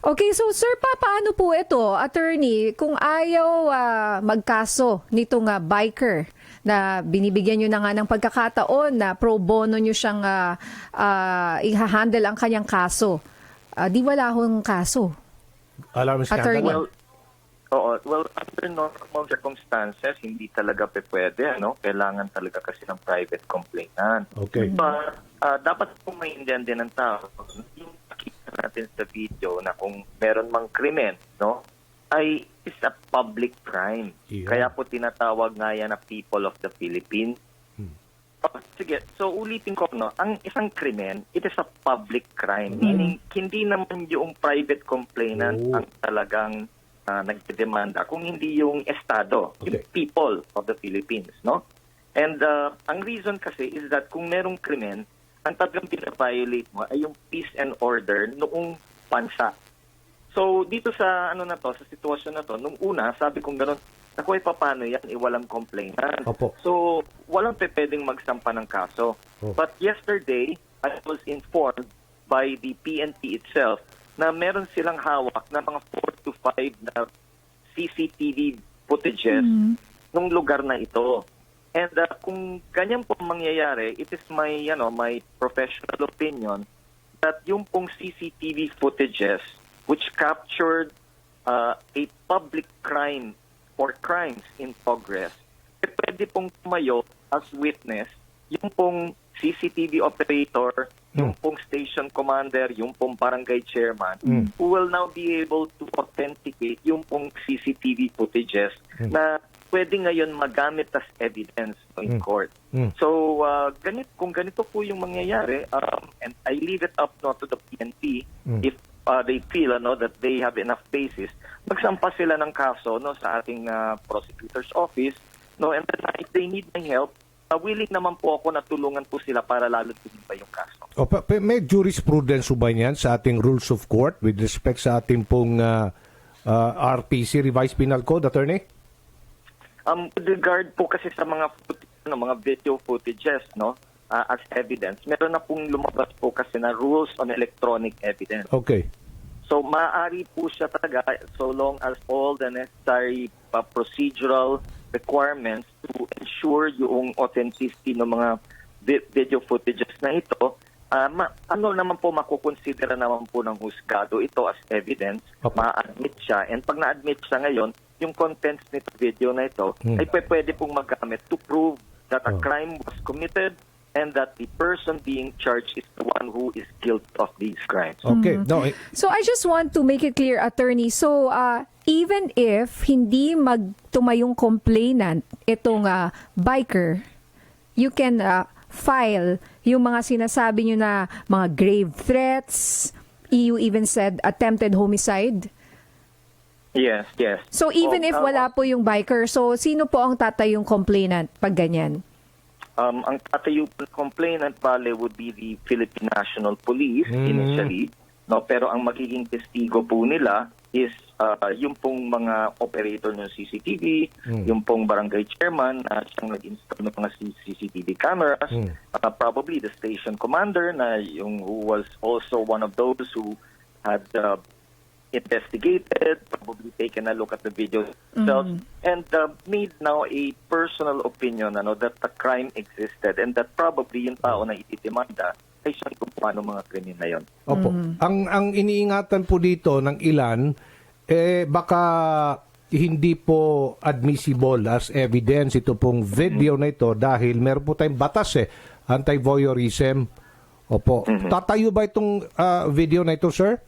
Okay, so sir, pa, paano po ito, attorney, kung ayaw ah, magkaso nitong ah, biker na binibigyan nyo na nga ng pagkakataon na pro bono nyo siyang ah, ah, i-handle ang kanyang kaso, Ah, di wala hong kaso. Alarm scandal. Attorney. Well, oo. Well, under normal circumstances, hindi talaga pe pwede. Ano? Kailangan talaga kasi ng private complainant. Okay. But ah, dapat po maintindihan din ng tao, natin sa video na kung meron mang krimen, no, ay is a public crime. Yeah. Kaya po tinatawag nga yan na people of the Philippines. Hmm. Oh, sige, so ulitin ko, no, ang isang krimen, it is a public crime. Meaning, hindi naman yung private complainant Oh. ang talagang uh, nagdedemanda, kung hindi yung Estado, yung Okay. people of the Philippines, no? And uh, ang reason kasi is that kung merong krimen, ang talagang pinaviolate mo ay yung peace and order noong bansa. So, dito sa ano na to, sa sitwasyon na to, nung una, sabi kong gano'n, ako ay paano yan, eh, walang complainant. Opo. So, walang pe pwedeng magsampa ng kaso. Oh. But yesterday, I was informed by the PNP itself na meron silang hawak na mga 4 to 5 na CCTV footages ng lugar na ito. And uh, kung ganyan po mangyayari, it is my, you know, my professional opinion that yung pong CCTV footages which captured uh, a public crime or crimes in progress, eh, pwede pong tumayo as witness yung pong CCTV operator, yung pong station commander, yung pong barangay chairman, Mm. who will now be able to authenticate yung pong CCTV footages na pwede ngayon magamit as evidence in Mm. court. Mm. So, uh, ganit, kung ganito po yung mangyayari, um, and I leave it up no, to the PNP, Mm. if uh, they feel ano, that they have enough basis, magsampa sila ng kaso no, sa ating uh, prosecutor's office, no, and then uh, if they need my help, uh, willing naman po ako na tulungan po sila para lalo pa yung kaso. O, pa, pa- may jurisprudence ba niyan sa ating rules of court with respect sa ating pong ah, ah, RPC, Revised Penal Code, Attorney? Um, with regard po kasi sa mga foot, ano, mga video footages, no, uh, as evidence, meron na pong lumabas po kasi na rules on electronic evidence. Okay. So maaari po siya talaga so long as all the necessary uh, procedural requirements to ensure yung authenticity ng mga vi- video footages na ito, ma- ano naman po makukonsidera naman po ng husgado ito as evidence, Opo. ma-admit siya. And pag na-admit siya ngayon, yung contents nito video na ito Hmm. ay pwe- pwede pong magamit to prove that a Oh. crime was committed and that the person being charged is the one who is guilty of these crimes. Okay. No, eh, So I just want to make it clear, attorney. So uh, even if hindi magtumayong complainant itong uh, biker, you can uh, file yung mga sinasabi nyo na mga grave threats. You even said attempted homicide. Yes, yes. So even Oh, if uh, wala po yung biker, so sino po ang tatayong complainant pag ganyan? Um, ang tatayo ng complainant bale would be the Philippine National Police Mhm. initially, no? Pero ang magiging testigo po nila is uh, yung pong mga operator ng CCTV, Mm. yung pong barangay chairman na siyang nag-install ng mga CCTV cameras, Mm. uh, probably the station commander na yung who was also one of those who had uh, investigated, probably taken a look at the video itself, and uh, made now a personal opinion ano, that the crime existed and that probably yung tao na ititimanda ay siyang gumawa ng mga krimen na yun. Opo. Ang ang iniingatan po dito ng ilan eh baka hindi po admissible as evidence ito pong video na ito dahil meron po tayong batas eh anti-voyeurism. Opo. Tatayo ba itong ah, video na ito, sir?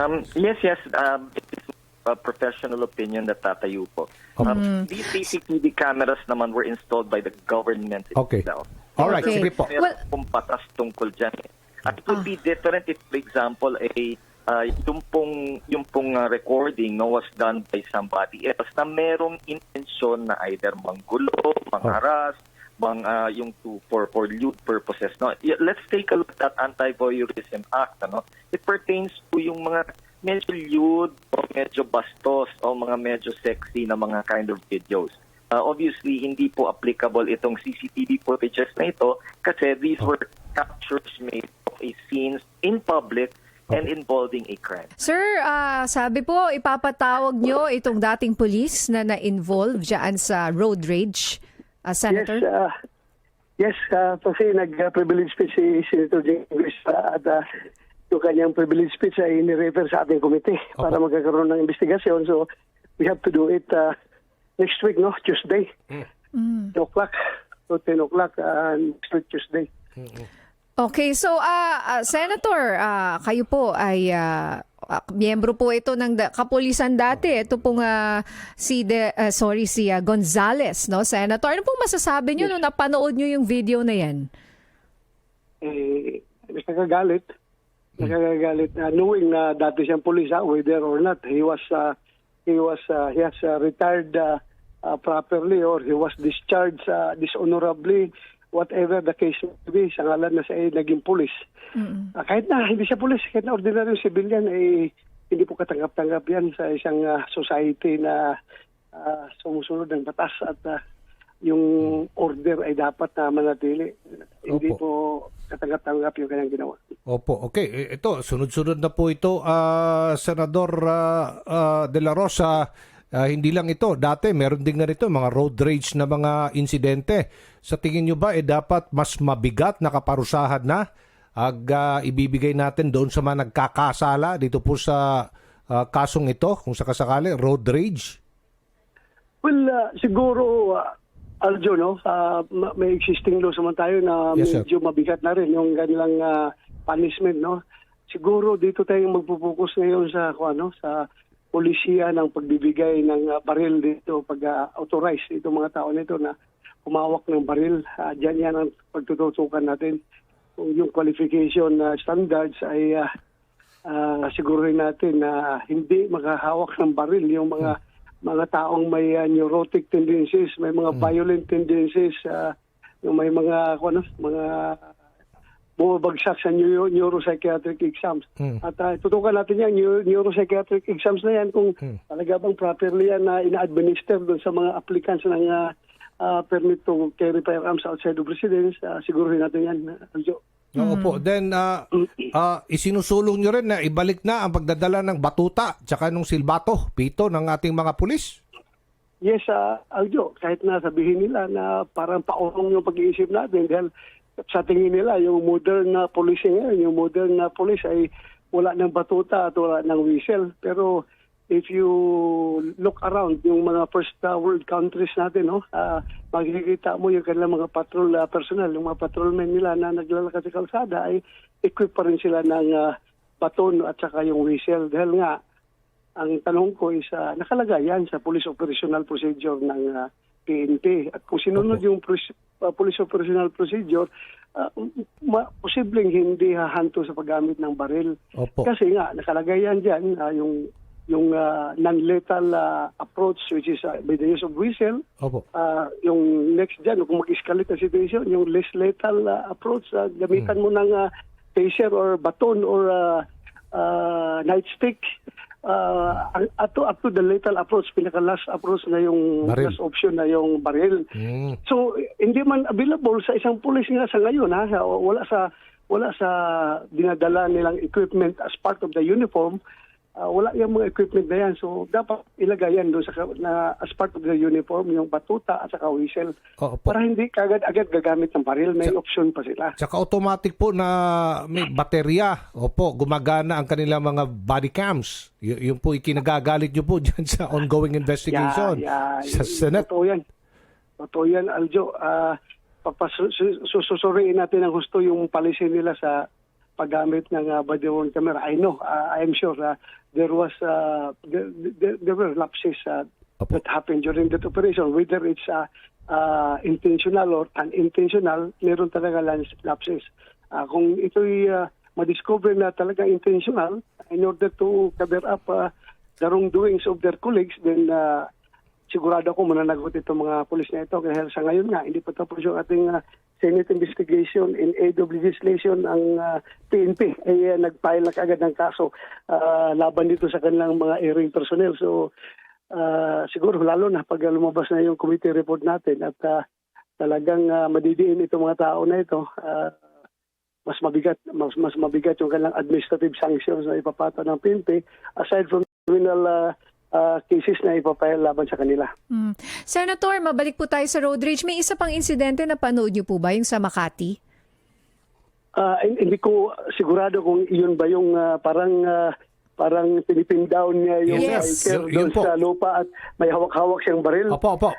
Um, yes, yes. Um, it is a professional opinion that tatayo po. Um, These CCTV cameras naman were installed by the government Okay. itself. All right, Okay. sige po. Meron Well- pong batas tungkol dyan. eh. At it would be different if, for example, a uh, yung pong, yung pong uh, recording no, was done by somebody else na merong intensyon na either manggulo, mangharas, mang, uh, yung to, for, for lewd purposes. No? Let's take a look at that Anti-Voyeurism Act. Ano? It pertains to yung mga medyo lewd o medyo bastos o mga medyo sexy na mga kind of videos. Uh, obviously, hindi po applicable itong CCTV footages na ito kasi these were captures made of a scenes in public and involving a crime. Sir, ah, sabi po, ipapatawag nyo itong dating police na na-involve dyan sa road rage, ah, Senator? Yes, uh, yes uh, kasi nag-privilege speech si Senator Jingles uh, at uh, yung kanyang privilege speech ay nirefer sa ating komite para magkakaroon ng investigasyon. So, we have to do it uh, next week, no? Tuesday. 10 o'clock to 10 o'clock uh, next week, Tuesday. Okay, so ah, ah, Senator, ah, kayo po ay ah, ah, miyembro po ito ng da- kapulisan dati. Ito pong ah, si de, ah, sorry si ah, Gonzales, no, Senator. Ano pong masasabi niyo nung napanood niyo yung video na 'yan? Eh, nakakagalit. Nakakagalit na knowing na dati siyang police, ah, whether or not he was uh, he was uh, he has uh, retired uh, uh, properly or he was discharged uh, dishonorably whatever the case may be sa ngalan na siya ay naging police. Ah, kahit na hindi siya police, kahit na ordinary civilian ay hindi po katanggap-tanggap yan sa isang ah, society na ah, sumusunod ng batas at ah, yung order ay dapat na manatili. Hindi Opo. po katanggap-tanggap yung kanyang ginawa. Opo, okay. Eh, Ito, sunod-sunod na po ito, ah, Senador ah, ah, De La Rosa. Ah, hindi lang ito, dati meron din nga rito mga road rage na mga insidente. Sa tingin nyo ba, eh dapat mas mabigat na kaparusahan na ag ah, ibibigay natin doon sa mga nagkakasala dito po sa ah, kasong ito, kung sakasakali, road rage? Well, uh, siguro, uh, Aljo, no, uh, ma- may existing laws naman tayo na Yes, sir. medyo mabigat na rin yung kanilang uh, punishment, no. Siguro dito tayo magpupokus ngayon sa ano, sa polisiya ng pagbibigay ng uh, baril dito pag uh, authorize itong mga tao nito na humawak ng baril. Uh, diyan yan ang pagtututukan natin. Kung yung qualification na standards ay uh, ah siguruhin natin na hindi makahawak ng baril yung mga mga taong may ah, neurotic tendencies, may mga violent tendencies, ah, yung may mga ano, mga bumabagsak sa neuro, neuropsychiatric exams. Hmm. At uh, tutukan natin yan, neuro, neuropsychiatric exams na yan kung Hmm. talaga bang properly yan na ina-administer doon sa mga applicants ng ah, ah, permit to carry firearms outside of residence. Uh, siguruhin natin yan, Aljo. Oo po. Then, ah, ah, isinusulong nyo rin na ibalik na ang pagdadala ng batuta tsaka nung silbato, pito ng ating mga pulis. Yes, uh, Aljo, kahit na sabihin nila na parang paurong yung pag-iisip natin dahil sa tingin nila yung modern na police ngayon, yung modern na police ay wala ng batuta at wala ng whistle. Pero if you look around yung mga first uh, world countries natin, no, ah, makikita mo yung kanilang mga patrol uh, personnel, yung mga patrolmen nila na naglalakad sa kalsada ay equip pa rin sila ng ah, baton at saka yung whistle. Dahil nga, ang tanong ko is uh, nakalagay yan sa police operational procedure ng ah, PNP. At kung sinunod yung pres- ah, police operational procedure, ah, ma- posibleng hindi hahanto sa paggamit ng baril. Opo. Kasi nga, nakalagay yan dyan, ah, yung, yung ah, non-lethal ah, approach which is ah, by the use of whistle. Opo. Ah, yung next dyan, kung mag-escalate ang situation, yung less lethal ah, approach, ah, gamitan mo ng ah, taser or baton or ah, ah, nightstick. Uh, up, to, up to the lethal approach, pinaka last approach na yung Baril. last option na yung baril. Mm. So hindi man available sa isang pulis nga sa ngayon ha, wala sa wala sa dinadala nilang equipment as part of the uniform. Ah, wala yung mga equipment na yan. So dapat ilagay yan doon sa na as part of the uniform yung batuta at saka whistle Opo. para hindi kagad-agad gagamit ng baril. May option pa sila. Tsaka automatic po na may baterya. Opo, gumagana ang kanilang mga body cams. Y- yun po ikinagagalit nyo po dyan sa ongoing investigation Yeah, yeah. sa Senate. Totoo yan. Totoo yan, Aljo. Uh, susuriin natin ng gusto yung policy nila sa paggamit ng uh, body worn camera. I know, uh, I am sure uh, there was uh, there, there, there were lapses uh, that happened during that operation. Whether it's uh, uh, intentional or unintentional, meron talaga lapses. Uh, kung ito'y uh, madiscover na talaga intentional in order to cover up uh, the wrongdoings of their colleagues, then uh, sigurado ako mananagot itong mga pulis na ito. Dahil sa ngayon nga, hindi pa tapos yung ating uh, Senate investigation in aid legislation ang uh, PNP ay uh, nag-file na kagad ng kaso uh, laban dito sa kanilang mga airing personnel. So uh, siguro lalo na pag lumabas na yung committee report natin at uh, talagang uh, madidiin itong mga tao na ito, uh, mas mabigat mas mas mabigat yung kanilang administrative sanctions na ipapata ng PNP aside from criminal uh, uh, cases na ipapile laban sa kanila. Mm. Senator, mabalik po tayo sa road rage. May isa pang insidente na panood niyo po ba, yung sa Makati? Ah, hin- hindi ko sigurado kung iyon ba yung ah, parang ah, parang pinipin down niya yung Yes, biker yun- doon yun po. sa lupa at may hawak-hawak siyang baril. Opo, opo.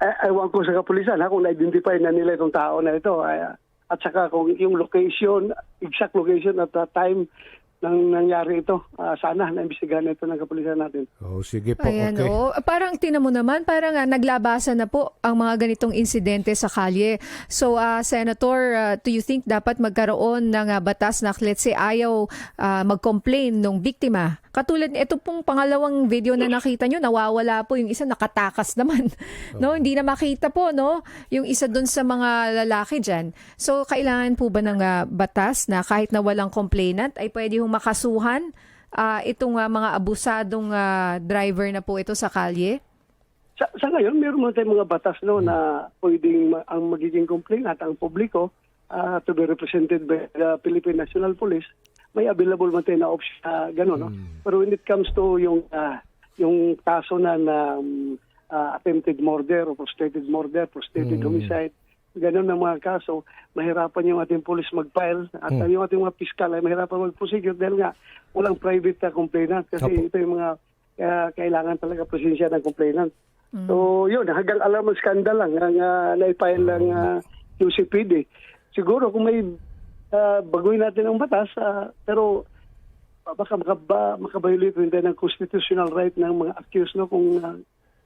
Eh, ewan ko sa kapulisan ha, kung na-identify na nila itong tao na ito. Ay, at saka kung yung location, exact location at the time nang nangyari ito, ah, sana na-imbestigahan ito ng kapulisan natin. Oh, sige po. Ayan, okay. oh. Parang tinan mo naman, parang ah, naglabasan na po ang mga ganitong insidente sa kalye. So, ah, Senator, ah, do you think dapat magkaroon ng ah, batas na let's say ayaw ah, mag-complain ng biktima? Katulad ito pong pangalawang video na nakita nyo, nawawala po yung isa nakatakas naman. No, hindi na makita po, no? Yung isa doon sa mga lalaki diyan. So, kailangan po ba ng ah, batas na kahit na walang complainant ay pwede hong makasuhan ah, itong ah, mga abusadong ah, driver na po ito sa kalye? Sa, sa ngayon, meron man tayong mga batas no, na pwedeng ma- ang magiging complaint at ang publiko ah, to be represented by the Philippine National Police, may available man tayo na option na gano'n. No? Pero when it comes to yung ah, yung kaso na na um, ah, attempted murder o frustrated murder, frustrated homicide, ganun ng mga kaso, mahirapan yung ating police mag-file at yung ating mga piskal ay mahirapan mag-prosecute dahil nga walang private na complainant kasi Opo. ito yung mga kaya kailangan talaga presensya ng complainant. So, yun, hanggang alam ang skandal lang ang uh, naipile ng uh, UCPD. Siguro kung may uh, baguhin natin ang batas, ah, pero baka makaba, makabiolate rin tayo ng constitutional right ng mga accused no, kung uh,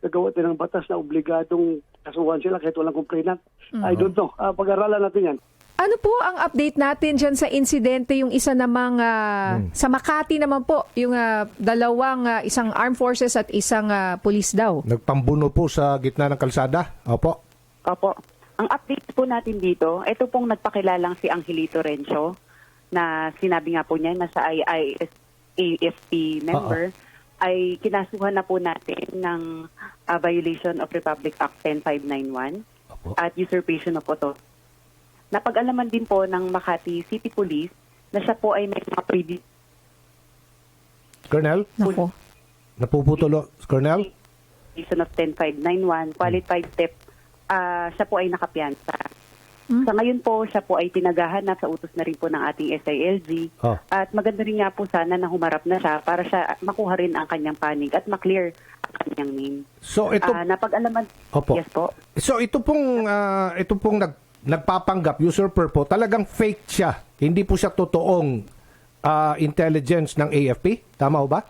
gagawa tayo ng batas na obligadong kasuhan sila kahit walang complainant. I don't know. Ah, pag-aralan natin yan. Ano po ang update natin dyan sa insidente yung isa namang ah, sa Makati naman po, yung ah, dalawang ah, isang armed forces at isang ah, police daw. Nagpambuno po sa gitna ng kalsada. Opo. Opo. Ang update po natin dito, ito pong nagpakilalang si Angelito Renzo na sinabi nga po niya na sa IIS AFP member ay kinasuhan na po natin ng ah, violation of Republic Act 10591 Opo. at usurpation of authority. Napag-alaman din po ng Makati City Police na siya po ay may mga previous Colonel, Nako. napuputulo. Colonel? violation of 10591, qualified step, ah, siya po ay nakapiyansa. Sa ngayon po, siya po ay pinagahanap sa utos na rin po ng ating SILG. Oh. At maganda rin nga po sana na humarap na siya para siya makuha rin ang kanyang panig at maklear ang kanyang name. So ito Ah, napag-alaman... Opo. Yes po. So ito pong ah, ito pong nag, nagpapanggap usurper po, talagang fake siya. Hindi po siya totoong ah, intelligence ng AFP. Tama ho ba?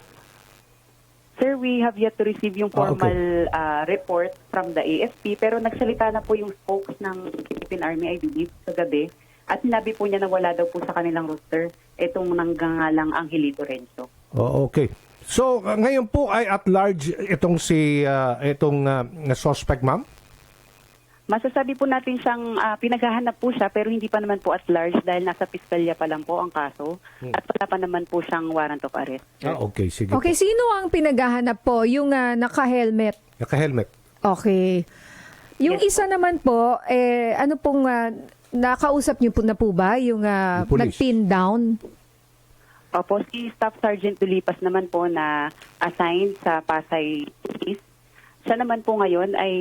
Sir, we have yet to receive yung Ah, okay. formal ah, report from the AFP pero nagsalita na po yung spokes ng Philippine Army, I believe, sa gabi. At sinabi po niya na wala daw po sa kanilang roster itong nanggangalang Angelito Renzo. Oh, okay. So ngayon po ay at large itong si ah, itong ah, suspect ma'am. Masasabi po natin siyang ah, pinaghahanap po siya pero hindi pa naman po at large dahil nasa piskalya pa lang po ang kaso at wala pa naman po siyang warrant of arrest. Ah, okay, sige. Okay, sino ang pinaghahanap po? Yung ah, naka-helmet. Po. Naka-helmet. Okay. Yung Yes isa naman po, eh, ano pong ah, nakausap niyo po na po ba? Yung ah, Yung nag-pin down? Opo, si Staff Sergeant Dulipas naman po na assigned sa Pasay Police. Siya naman po ngayon ay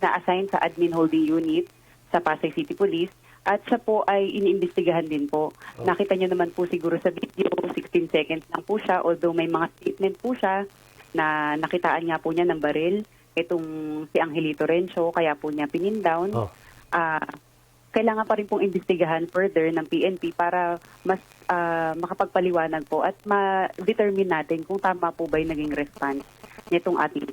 na-assign sa Admin Holding Unit sa Pasay City Police at siya po ay iniimbestigahan din po. Nakita niyo naman po siguro sa video, 16 seconds lang po siya although may mga statement po siya na nakitaan nga po niya ng baril itong si Angelito Renzo kaya po niya pinin down. Oh. Ah, kailangan pa rin pong imbestigahan further ng PNP para mas ah, makapagpaliwanag po at ma-determine natin kung tama po ba yung naging response nitong ating